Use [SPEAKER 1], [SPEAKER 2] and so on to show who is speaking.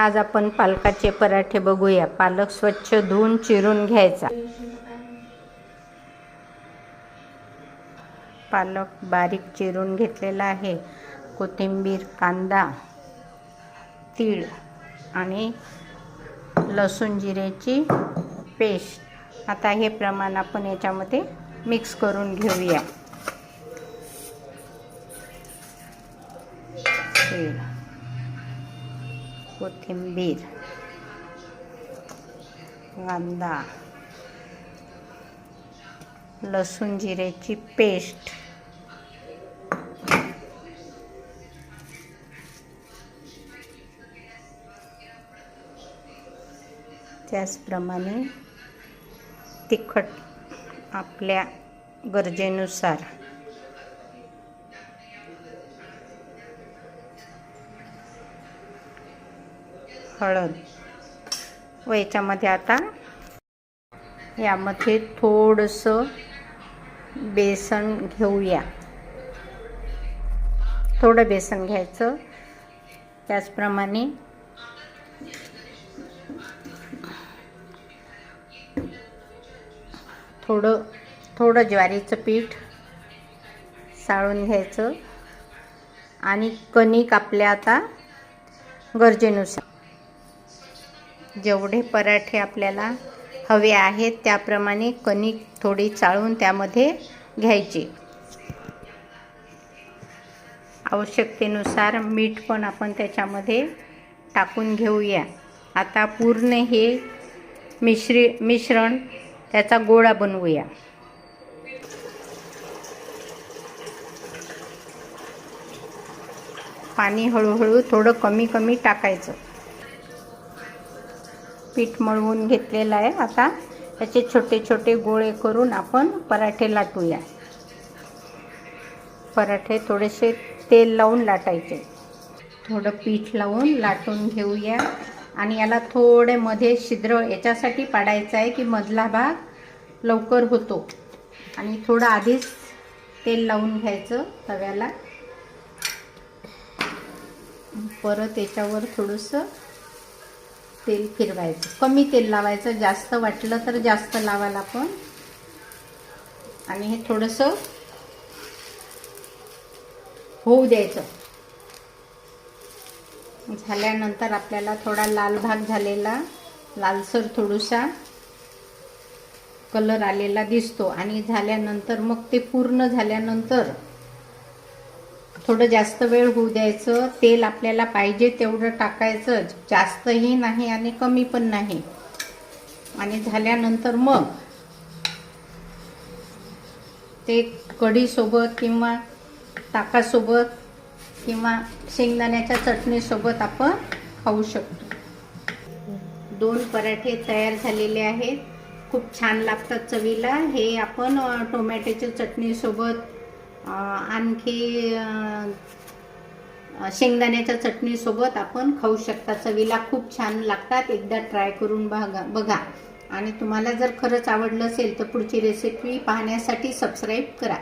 [SPEAKER 1] आज आपण पालकाचे पराठे बघूया. पालक स्वच्छ धुवून चिरून घ्यायचा. पालक बारीक चिरून घेतलेला आहे. कोथिंबीर कांदा तीळ आणि लसूण जिऱ्याची पेस्ट. आता हे प्रमाण आपण याच्यामध्ये मिक्स करून घेऊया. तीळ. कोथिंबीर कांदा लसूण जिऱ्याची पेस्ट. त्याचप्रमाणे तिखट आपल्या गरजेनुसार. हळद. व याच्यामध्ये आता यामध्ये थोडंसं बेसन घेऊया. थोडं बेसन घ्यायचं. त्याचप्रमाणे थोडं थोडं ज्वारीचं पीठ साळून घ्यायचं. आणि कणिक आपल्या आता गरजेनुसार जेवढे पराठे आपल्याला हवे आहेत त्याप्रमाणे कणिक थोडी चाळून त्यामध्ये घ्यायची. आवश्यकतेनुसार मीठ पण आपण त्याच्यामध्ये टाकून घेऊया. आता पूर्ण हे मिश्री मिश्रण त्याचा गोळा बनवूया. पाणी हळूहळू थोडं कमी कमी टाकायचं. पीठ मळवून घेतलेलं आहे. आता त्याचे छोटे छोटे गोळे करून आपण पराठे लाटूया. पराठे थोडेसे तेल लावून लाटायचे. थोडं पीठ लावून लाटून घेऊया. आणि याला थोडे मध्ये छिद्र याच्यासाठी पाडायचं आहे की मधला भाग लवकर होतो. आणि थोडं आधीच तेल लावून घ्यायचं तव्याला. परत याच्यावर थोडंसं तेल फिरवायचं. कमी तेल लावायचं. जास्त वाटलं तर जास्त लावायला आपण. आणि हे थोडंसं होऊ द्यायचं. झाल्यानंतर आपल्याला थोडा लाल भाग झालेला लालसर थोडासा कलर आलेला दिसतो. आणि झाल्यानंतर मग ते पूर्ण झाल्यानंतर थोडं जास्त वेळ होऊ द्यायचं तेल आपल्याला पाहिजे तेवढं टाकायचं जास्तही नाही आणि कमी पण नाही. आणि झाल्यानंतर मग ते कढीसोबत किंवा ताकासोबत किंवा शेंगदाण्याच्या चटणीसोबत आपण खाऊ शकतो. दोन पराठे तयार झालेले आहेत. खूप छान लागतात चवीला. हे आपण टोमॅटोच्या चटणीसोबत आणखी शेंगदाण्याच्या चटणीसोबत आपण खाऊ शकता. चवीला खूप छान लागतात. एकदा ट्राय करून बघा बघा. आणि तुम्हाला जर खरंच आवडलं असेल तर पुढची रेसिपी पाहण्यासाठी सबस्क्राईब करा.